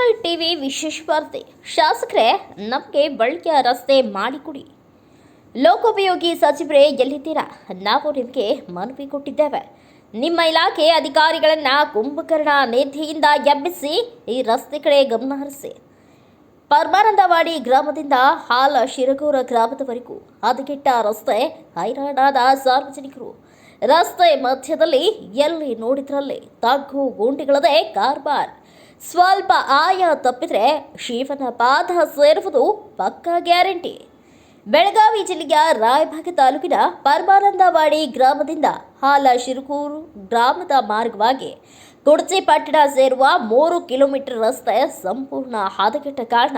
Satellite TV ವಿಶೇಷ ವಾರ್ತೆ. ಶಾಸಕರೇ, ನಮಗೆ ಬಳಕೆಯ ರಸ್ತೆ ಮಾಡಿಕೊಡಿ. ಲೋಕೋಪಯೋಗಿ ಸಚಿವರೇ, ಎಲ್ಲಿದ್ದೀರಾ? ನಾವು ನಿಮಗೆ ಮನವಿ ಕೊಟ್ಟಿದ್ದೇವೆ. ನಿಮ್ಮ ಇಲಾಖೆ ಅಧಿಕಾರಿಗಳನ್ನು ಕುಂಭಕರ್ಣ ನಿಧಿಯಿಂದ ಎಬ್ಬಿಸಿ ಈ ರಸ್ತೆ ಕಡೆ ಗಮನ ಹರಿಸಿ. ಪರಮಾನಂದವಾಡಿ ಗ್ರಾಮದಿಂದ ಹಾಲ ಶಿರಗೂರ ಗ್ರಾಮದವರೆಗೂ ಹದಗೆಟ್ಟ ರಸ್ತೆ ಹೈರಾಣಾದ ಸಾರ್ವಜನಿಕರು. ರಸ್ತೆ ಮಧ್ಯದಲ್ಲಿ ಎಲ್ಲಿ ನೋಡಿದ್ರಲ್ಲಿ ತಗ್ಗು ಗುಂಡಿಗಳದೇ ಕಾರ್ಬಾರ್. ಸ್ವಲ್ಪ ಆಯ ತಪ್ಪಿದರೆ ಶಿವನ ಪಾದ ಸೇರುವುದು ಪಕ್ಕಾ ಗ್ಯಾರಂಟಿ. ಬೆಳಗಾವಿ ಜಿಲ್ಲೆಯ ರಾಯಭಾಗ ತಾಲೂಕಿನ ಪರಮಾನಂದವಾಡಿ ಗ್ರಾಮದಿಂದ ಹಾಲ ಶಿರುಕೂರು ಗ್ರಾಮದ ಮಾರ್ಗವಾಗಿ ಕುಡ್ಚಿ ಪಟ್ಟಣ ಸೇರುವ ಮೂರು ಕಿಲೋಮೀಟರ್ ರಸ್ತೆ ಸಂಪೂರ್ಣ ಹದಗೆಟ್ಟ ಕಾರಣ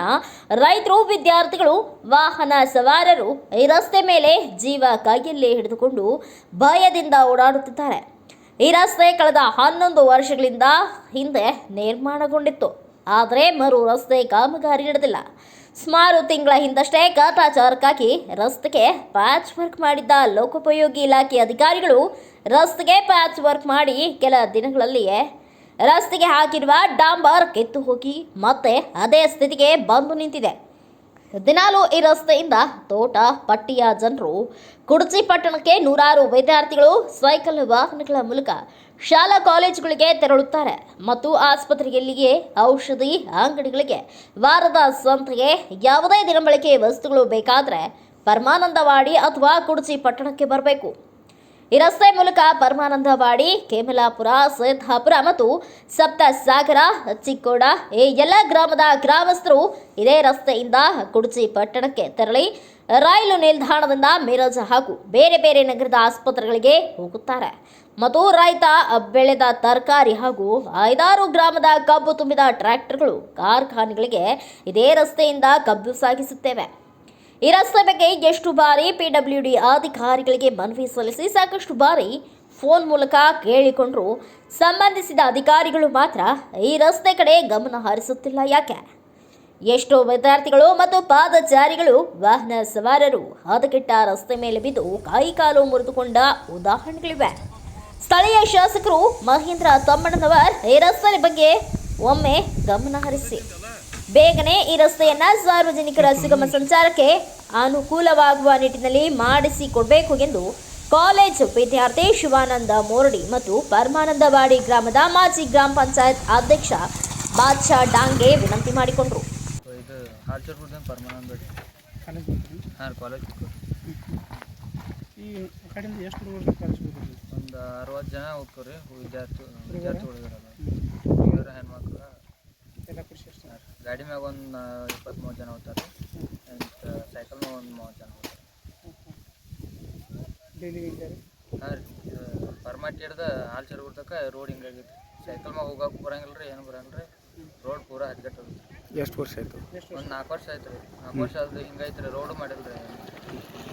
ರೈತರು, ವಿದ್ಯಾರ್ಥಿಗಳು, ವಾಹನ ಸವಾರರು ಈ ರಸ್ತೆ ಮೇಲೆ ಜೀವ ಕೈಯಲ್ಲಿ ಹಿಡಿದುಕೊಂಡು ಭಯದಿಂದ ಓಡಾಡುತ್ತಿದ್ದಾರೆ. ಈ ರಸ್ತೆ ಕಳೆದ ಹನ್ನೊಂದು ವರ್ಷಗಳಿಂದ ಹಿಂದೆ ನಿರ್ಮಾಣಗೊಂಡಿತ್ತು. ಆದರೆ ಮರು ರಸ್ತೆ ಕಾಮಗಾರಿ ನಡೆದಿಲ್ಲ. ಸುಮಾರು ತಿಂಗಳ ಹಿಂದಷ್ಟೇ ಕಾಟಾಚಾರಕ್ಕಾಗಿ ರಸ್ತೆಗೆ ಪ್ಯಾಚ್ ವರ್ಕ್ ಮಾಡಿದ್ದ ಲೋಕೋಪಯೋಗಿ ಇಲಾಖೆ ಅಧಿಕಾರಿಗಳು ರಸ್ತೆಗೆ ಪ್ಯಾಚ್ ವರ್ಕ್ ಮಾಡಿ ಕೆಲ ದಿನಗಳಲ್ಲಿಯೇ ರಸ್ತೆಗೆ ಹಾಕಿರುವ ಡಾಂಬರ್ ಕೆತ್ತು ಹೋಗಿ ಮತ್ತೆ ಅದೇ ಸ್ಥಿತಿಗೆ ಬಂದು ನಿಂತಿದೆ. ದಿನಾಲು ಈ ರಸ್ತೆಯಿಂದ ತೋಟ, ಪಟ್ಟಿಯ ಜನರು, ಕುಡಚಿ ಪಟ್ಟಣಕ್ಕೆ ನೂರಾರು ವಿದ್ಯಾರ್ಥಿಗಳು ಸೈಕಲ್ ವಾಹನಗಳ ಮೂಲಕ ಶಾಲಾ ಕಾಲೇಜುಗಳಿಗೆ ತೆರಳುತ್ತಾರೆ. ಮತ್ತು ಆಸ್ಪತ್ರೆಯಲ್ಲಿಯೇ ಔಷಧಿ ಅಂಗಡಿಗಳಿಗೆ ವಾರದ ಸಂತೆಗೆ ಯಾವುದೇ ದಿನಬಳಕೆ ವಸ್ತುಗಳು ಬೇಕಾದರೆ ಪರಮಾನಂದವಾಡಿ ಅಥವಾ ಕುಡಚಿ ಪಟ್ಟಣಕ್ಕೆ ಬರಬೇಕು. ಈ ರಸ್ತೆ ಮೂಲಕ ಪರಮಾನಂದವಾಡಿ, ಕೇಮಲಾಪುರ ಸಿದ್ದಾಪುರ ಮತ್ತು ಸಪ್ತಸಾಗರ, ಚಿಕ್ಕೋಡ ಈ ಎಲ್ಲ ಗ್ರಾಮದ ಗ್ರಾಮಸ್ಥರು ಇದೇ ರಸ್ತೆಯಿಂದ ಕುಡಚಿ ಪಟ್ಟಣಕ್ಕೆ ತೆರಳಿ ರೈಲು ನಿಲ್ದಾಣದಿಂದ ಮೀರಜ್ ಹಾಗೂ ಬೇರೆ ಬೇರೆ ನಗರದ ಆಸ್ಪತ್ರೆಗಳಿಗೆ ಹೋಗುತ್ತಾರೆ. ಮತ್ತು ರೈತ ಬೆಳೆದ ತರಕಾರಿ ಹಾಗೂ ಐದಾರು ಗ್ರಾಮದ ಕಬ್ಬು ತುಂಬಿದ ಟ್ರ್ಯಾಕ್ಟರ್ಗಳು, ಕಾರ್ಖಾನೆಗಳಿಗೆ ಇದೇ ರಸ್ತೆಯಿಂದ ಕಬ್ಬು ಸಾಗಿಸುತ್ತೇವೆ. ಈ ರಸ್ತೆ ಬಗ್ಗೆ ಎಷ್ಟು ಬಾರಿ ಪಿಡಬ್ಲ್ಯೂಡಿ ಅಧಿಕಾರಿಗಳಿಗೆ ಮನವಿ ಸಲ್ಲಿಸಿ ಸಾಕಷ್ಟು ಬಾರಿ ಫೋನ್ ಮೂಲಕ ಕೇಳಿಕೊಂಡ್ರು. ಸಂಬಂಧಿಸಿದ ಅಧಿಕಾರಿಗಳು ಮಾತ್ರ ಈ ರಸ್ತೆ ಕಡೆ ಗಮನ ಹರಿಸುತ್ತಿಲ್ಲ. ಯಾಕೆ? ಎಷ್ಟೋ ವಿದ್ಯಾರ್ಥಿಗಳು ಮತ್ತು ಪಾದಚಾರಿಗಳು ವಾಹನ ಸವಾರರು ಹದಗೆಟ್ಟ ರಸ್ತೆ ಮೇಲೆ ಬಿದ್ದು ಕೈಕಾಲು ಮುರಿದುಕೊಂಡ ಉದಾಹರಣೆಗಳಿವೆ. ಸ್ಥಳೀಯ ಶಾಸಕರು ಮಹೇಂದ್ರ ತಮ್ಮಣ್ಣನವರ್ ಈ ರಸ್ತೆ ಬಗ್ಗೆ ಒಮ್ಮೆ ಗಮನ ಹರಿಸಿ. ಬೇಗನೆ ಈ ರಸ್ತೆಯನ್ನ ಸಾರ್ವಜನಿಕರ ಸುಗಮ ಸಂಚಾರಕ್ಕೆ ಅನುಕೂಲವಾಗುವ ನಿಟ್ಟಿನಲ್ಲಿ ಮಾಡಿಸಿಕೊಡಬೇಕು ಎಂದು ಕಾಲೇಜು ವಿದ್ಯಾರ್ಥಿ ಶಿವಾನಂದ ಮೋರಡಿ ಮತ್ತು ಪರಮಾನಂದವಾಡಿ ಗ್ರಾಮದ ಮಾಜಿ ಗ್ರಾಮ ಪಂಚಾಯತ್ ಅಧ್ಯಕ್ಷ ಬಾದ್ಶಾ ಡಾಂಗೆ ವಿನಂತಿ ಮಾಡಿಕೊಂಡರು. ಈ ಕಡೆಯಿಂದ ಎಷ್ಟು ಹುಡುಗರು ಒಂದು ಅರವತ್ತು ಜನ ಹೋಗ್ತಾರೆ ವಿದ್ಯಾರ್ಥಿ ವಿದ್ಯಾರ್ಥಿಗಳು ಇವರ ಹೆಣ್ಮಕ್ಳು. ಎಲ್ಲ ಖುಷಿ ಗಾಡಿ ಮ್ಯಾಗ ಒಂದು ಇಪ್ಪತ್ತ್ಮೂರು ಜನ ಹೋಗ್ತಾರೆ. ಮತ್ತು ಸೈಕಲ್ ಮ್ಯಾಗ ಒಂದು ಮೂವತ್ತು ಜನ ಹೋಗ್ತಾರೆ. ಡೈಲಿ ಇದ್ದಾರೆ ಹಾಂ ರೀ ಪರ್ಮಾಟ್ ಹಿಡ್ದು ಹಾಲ್ಚರ್ ತನಕ ರೋಡ್ ಹಿಂಗಾಗಿತ್ತು ಸೈಕಲ್ ಮ್ಯಾಗ ಹೋಗಕ್ಕೆ ಬರಂಗಿಲ್ಲ ರೀ ಏನು ಬರಂಗಿಲ್ಲ ರೀ. ರೋಡ್ ಪೂರಾ ಹದ್ಗೆಟ್ಟು ಹೋಗುತ್ತೆ. ಎಷ್ಟು ವರ್ಷ ಆಯ್ತು? ಒಂದು ನಾಲ್ಕು ವರ್ಷ ಆಯ್ತು ರೀ. ನಾಲ್ಕು ವರ್ಷ ಅದು ಹಿಂಗೈತೆ ರೀ ರೋಡು ಮಾಡಿಲ್ಲ ರೀ.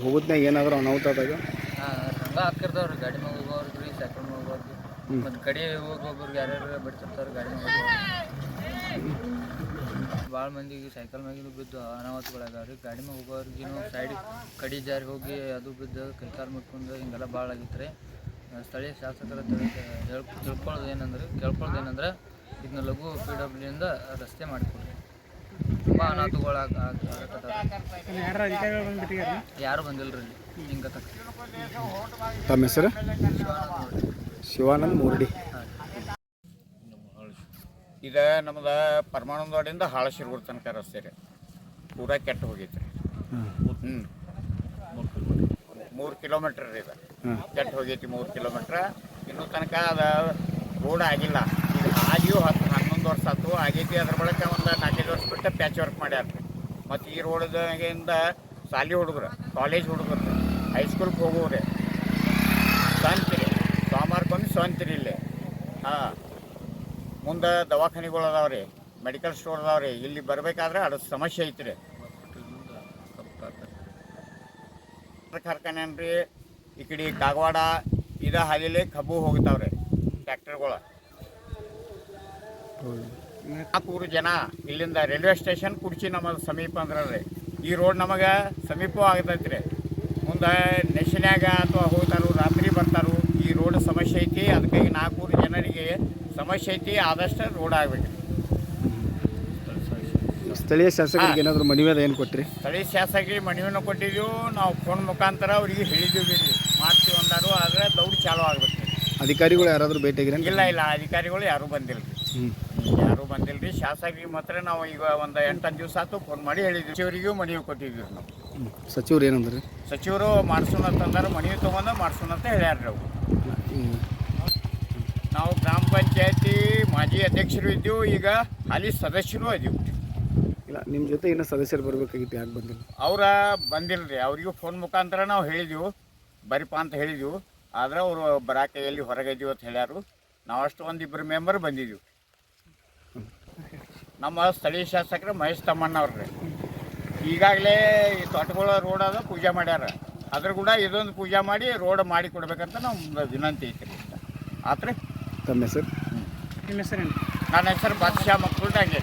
ಹೋಗೋದ್ನಾಗ ಏನಾದರೂ ಅನಾಹುತ ಆದಾಗ? ಹಾಂ ಹಂಗ ಹಾಕಿರ್ತಾವ್ರಿ ಗಾಡಿ ಮ್ಯಾಗ ಹೋಗೋರ್ಗೆ ರೀ ಸೈಕಲ್ ಮ್ಯಾಗ ಹೋಗೋರ್ಗೆ ಮತ್ತು ಕಡೆ ಹೋಗೋಬ್ರಿಗೆ ಯಾರ್ಯಾರು ಬಿಡ್ತಿರ್ತಾರೆ ಗಾಡಿ ಮ್ಯಾಗ ಭಾಳ ಮಂದಿಗೆ ಸೈಕಲ್ ಮ್ಯಾಗಿನೂ ಬಿದ್ದು ಅನಾಹುತಗಳಾಗ್ಯಾವ ರೀ ಗಾಡಿ ಮ್ಯಾಗ ಹೋಗೋರ್ಗಿನೂ ಸೈಡ್ ಕಡಿ ಜಾರಿ ಹೋಗಿ ಅದು ಬಿದ್ದು ಕೈಕಾಲು ಮುಟ್ಕೊಂಡು ಹಿಂಗೆಲ್ಲ ಭಾಳ ಆಗಿತ್ತು ರೀ ಸ್ಥಳೀಯ ಶಾಸಕರ ಹತ್ರ ಹೇಳ್ ತಿಳ್ಕೊಳ್ಳೋದು ಏನಂದ್ರೆ ಕೇಳ್ಕೊಳ್ಳೋದು ಏನಂದ್ರೆ ಇದನ್ನ ಲಘು ಪಿ ಡಬ್ಲ್ಯೂಯಿಂದ ರಸ್ತೆ ಮಾಡಿಕೊಡ್ರಿ. ತುಂಬ ಅನಾಹುತಗಳು ಯಾರು ಬಂದಿಲ್ಲ ರೀ ಹಿಂಗೆ ತಕ್ಕ ತಮ್ಮ ಹೆಸರು? ಶಿವಾನಂದ್ ಮೂರ್ಡಿ. ಇದು ನಮ್ದು ಪರಮಾನಂದವಾಡಿಯಿಂದ ಹಾಳಶಿರ್ಗುರ್ ತನಕ ರಸ್ತೆ ರೀ. ಪೂರ ಕೆಟ್ಟ ಹೋಗೈತೆ ರೀ ಹ್ಞೂ ಮೂರು ಕಿಲೋಮೀಟ್ರ್ ರೀ ಇದು. ಕೆಟ್ಟ ಹೋಗೈತಿ ಮೂರು ಕಿಲೋಮೀಟ್ರ್. ಇನ್ನು ತನಕ ಅದು ರೋಡ್ ಆಗಿಲ್ಲ. ಇದು ಆಗಿಯೂ ಹತ್ತು ಹನ್ನೊಂದು ವರ್ಷ ಆಯ್ತು ಆಗೈತಿ ಅದ್ರ ಬಳಕ ಒಂದು ನಾಲ್ಕೈದು ವರ್ಷ ಬಿಟ್ಟು ಪ್ಯಾಚ್ ವರ್ಕ್ ಮಾಡ್ಯಾರ. ಮತ್ತು ಈ ರೋಡ್ದಾಗಿಂದ ಶಾಲೆ ಹುಡುಗರು ಕಾಲೇಜ್ ಹುಡುಗರು ಹೈಸ್ಕೂಲ್ಗೆ ಹೋಗೋರಿ. ಸ್ವಂತ ರೀ ಸೋಮವಾರಕ್ಕೊಮ್ಮೆ ಸ್ವಂತ ರೀ ಇಲ್ಲಿ. ಹಾಂ. ಮುಂದೆ ದವಾಖಾನಿಗಳು ರೀ ಮೆಡಿಕಲ್ ಸ್ಟೋರ್ ಅದಾವ್ರಿ. ಇಲ್ಲಿ ಬರಬೇಕಾದ್ರೆ ಅದು ಸಮಸ್ಯೆ ಐತ್ರಿ. ಕಾರ್ಖಾನೆ ಅನ್ರಿ ಈ ಕಡೆ ಕಾಗವಾಡ, ಇದ ಹಾದಿಲಿ ಕಬ್ಬು ಹೋಗ್ತಾವ್ರಿ ಟ್ರ್ಯಾಕ್ಟರ್ಗಳು. ನಾಲ್ಕೂರು ಜನ ಇಲ್ಲಿಂದ ರೈಲ್ವೆ ಸ್ಟೇಷನ್ ಕುಡ್ಚಿ ನಮ್ಮದು ಸಮೀಪ ಅಂದ್ರೆ ರೀ ಈ ರೋಡ್ ನಮಗೆ ಸಮೀಪ ಆಗತೈತಿ ರೀ ಮುಂದೆ ನೆಶನ್ಯಾಗ ಅಥವಾ ಹೋಗ್ತಾರು, ರಾತ್ರಿ ಬರ್ತಾರು, ಈ ರೋಡ್ ಸಮಸ್ಯೆ ಐತಿ. ಅದಕ್ಕಾಗಿ ನಾಲ್ಕೂರು ಜನರಿಗೆ ಸಮಸ್ಯೆ ಐತಿ ಆದಷ್ಟು ರೋಡ್ ಆಗ್ಬೇಕು. ಸ್ಥಳೀಯ ಶಾಸಕರಿಗೆ ಏನಾದರೂ ಮನವಿ ಅದ ಏನು ಕೊಟ್ಟಿರಿ ಸ್ಥಳೀಯ ಶಾಸಕರಿಗೆ ಮನವಿನ ಕೊಟ್ಟಿದ್ದೀವಿ ನಾವು ಫೋನ್ ಮುಖಾಂತರ ಅವರಿಗೆ ಹೇಳಿದ್ದೀವಿ ಮಾಡ್ತೀವಿ ಅಂದರು ಆದರೆ ದೌಡ್ ಚಾಲು ಆಗ್ಬೇಕು. ಅಧಿಕಾರಿಗಳು ಯಾರಾದರೂ ಭೇಟಿಯಾಗಿರ ಇಲ್ಲ ಇಲ್ಲ ಅಧಿಕಾರಿಗಳು ಯಾರೂ ಬಂದಿಲ್ಲ. ರೀ ಯಾರೂ ಬಂದಿಲ್ಲ ರೀ ಶಾಸಕರಿಗೆ ಮಾತ್ರ ನಾವು ಈಗ ಒಂದು ಎಂಟು ದಿವಸ ಆಯ್ತು ಫೋನ್ ಮಾಡಿ ಹೇಳಿದ್ವಿ. ಸಚಿವರಿಗೂ ಮನವಿ ಕೊಟ್ಟಿದ್ವಿ ನಾವು. ಸಚಿವರು ಏನಂದ್ರೆ? ಸಚಿವರು ಮಾಡ್ಸೋಣ ಅಂತಂದ್ರೆ ಮನವಿ ತೊಗೊಂಡು ಮಾಡ್ಸೋಣ ಅಂತ ಹೇಳ್ಯಾರ ರೀ ಹ್ಞೂ ನಾವು ಗ್ರಾಮ ಪಂಚಾಯತಿ ಮಾಜಿ ಅಧ್ಯಕ್ಷರು ಇದ್ದೀವಿ ಈಗ ಅಲ್ಲಿ ಸದಸ್ಯರು ಇದೀವಿ ಇಲ್ಲ ನಿಮ್ಮ ಜೊತೆ ಇನ್ನು ಸದಸ್ಯರು ಬರಬೇಕಾಗಿತ್ತು ಯಾಕೆ ಬಂದಿಲ್ಲ? ಅವರ ಬಂದಿಲ್ಲ ರೀ ಅವರಿಗೂ ಫೋನ್ ಮುಖಾಂತರ ನಾವು ಹೇಳಿದೆವು ಬರಿಪ ಅಂತ ಹೇಳಿದೆವು ಆದ್ರೆ ಅವರು ಬರಾಕೆ ಎಲ್ಲಿ ಹೊರಗೆ ಇದೀವಿ ಅಂತ ಹೇಳ್ಯಾರು. ನಾವು ಅಷ್ಟು ಒಂದಿಬ್ಬರು ಮೆಂಬರ್ ಬಂದಿದ್ದೀವಿ ನಮ್ಮ ಸ್ಥಳೀಯ ಶಾಸಕರು ಮಹೇಶ್ ತಮ್ಮಣ್ಣವ್ರಿ ರೀ ಈಗಾಗಲೇ ಈ ತೋಟಗಳ ರೋಡ್ ಅದ ಪೂಜೆ ಮಾಡ್ಯಾರ. ಅದ್ರ ಕೂಡ ಇದೊಂದು ಪೂಜೆ ಮಾಡಿ ರೋಡ್ ಮಾಡಿ ಕೊಡ್ಬೇಕಂತ ನಮ್ಮ ವಿನಂತಿ ಐತ್ರಿ. ಆತ್ರಿ? ತಮ್ಮ ಹೆಸರು ನಿಮ್ಮ ಹೆಸರೇನು ನನ್ನ ಹೆಸರು ಬಾದ್ಶಾ ಮಕ್ಕಳು ಹಂಗೆ